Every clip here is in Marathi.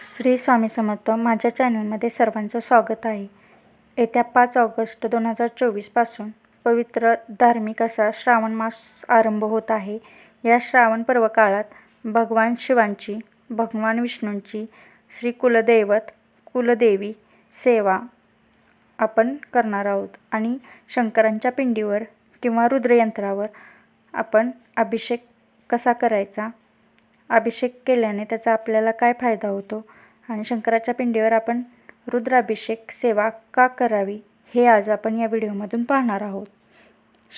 श्री स्वामी समर्थ माझ्या चॅनलमध्ये सर्वांचं स्वागत आहे. येत्या पाच ऑगस्ट दोन हजार चोवीसपासून पवित्र धार्मिक असा श्रावण मास आरंभ होत आहे. या श्रावण पर्व काळात भगवान शिवांची भगवान विष्णूंची श्री कुलदैवत कुलदेवी सेवा आपण करणार आहोत आणि शंकरांच्या पिंडीवर किंवा रुद्रयंत्रावर आपण अभिषेक कसा करायचा अभिषेक केल्याने त्याचा आपल्याला काय फायदा होतो? आणि शंकराच्या पिंडीवर आपण रुद्राभिषेक सेवा का करावी हे आज आपण या व्हिडिओमधून पाहणार आहोत.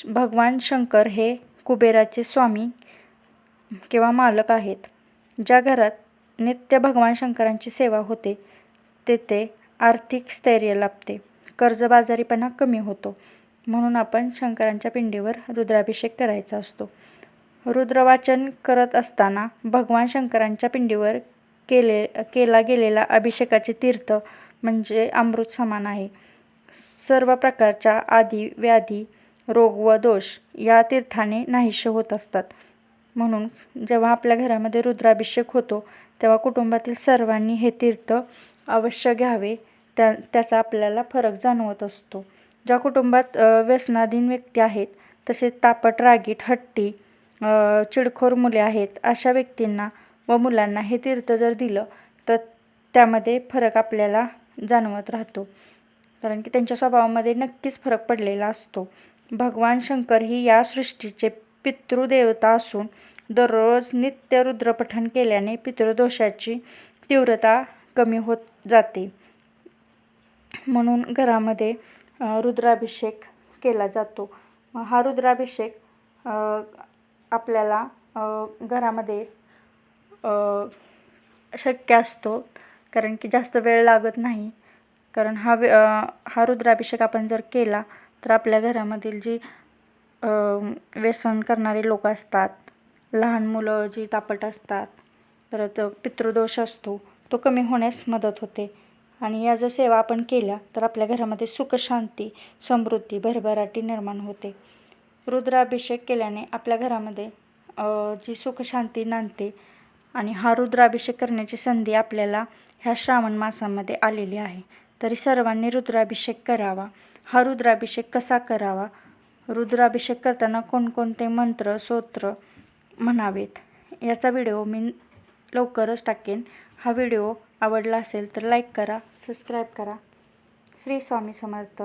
भगवान शंकर हे कुबेराचे स्वामी किंवा मालक आहेत. ज्या घरात नित्य भगवान शंकरांची सेवा होते तेथे आर्थिक स्थैर्य लाभते कर्जबाजारीपणा कमी होतो. म्हणून आपण शंकरांच्या पिंडीवर रुद्राभिषेक करायचा असतो. रुद्रवाचन करत असताना भगवान शंकरांच्या पिंडीवर केले केला गेलेला अभिषेकाचे तीर्थ म्हणजे अमृत समान आहे. सर्व प्रकारच्या आधी व्याधी रोग व दोष या तीर्थाने नाहीसे होत असतात. म्हणून जेव्हा आपल्या घरामध्ये रुद्राभिषेक होतो तेव्हा कुटुंबातील सर्वांनी हे तीर्थ अवश्य घ्यावे. त्या त्याचा आपल्याला फरक जाणवत असतो. ज्या कुटुंबात व्यसनाधीन व्यक्ती आहेत तसेच तापट रागीट हट्टी चिडखोर मुले आहेत अशा व्यक्तींना व मुलांना हे तीर्थ जर दिलं तर त्यामध्ये फरक आपल्याला जाणवत राहतो. कारण की त्यांच्या स्वभावामध्ये नक्कीच फरक पडलेला असतो. भगवान शंकर ही या सृष्टीचे पितृदेवता असून दररोज नित्य रुद्रपठण केल्याने पितृदोषाची तीव्रता कमी होत जाते. म्हणून घरामध्ये रुद्राभिषेक केला जातो. हा रुद्राभिषेक आपल्याला घरामध्ये शक्य असतो. कारण की जास्त वेळ लागत नाही. कारण हा वे हा रुद्राभिषेक आपण जर केला तर आपल्या घरामधील जी व्यसन करणारे लोक असतात लहान मुलं जी तापट असतात परत पितृदोष असतो तो कमी होण्यास मदत होते. आणि या जर सेवा आपण केल्या तर आपल्या घरामध्ये सुखशांती समृद्धी भरभराटी निर्माण होते. रुद्राभिषेक केल्याने आपल्या घरामध्ये जी सुखशांती नांदते आणि हा रुद्राभिषेक करण्याची संधी आपल्याला ह्या श्रावण मासामध्ये आलेली आहे. तरी सर्वांनी रुद्राभिषेक करावा. हा रुद्राभिषेक कसा करावा? रुद्राभिषेक करताना कोणकोणते मंत्र स्तोत्र म्हणावेत? याचा व्हिडिओ मी लवकरच टाकेन. हा व्हिडिओ आवडला असेल तर लाईक करा सबस्क्राईब करा. श्री स्वामी समर्थ.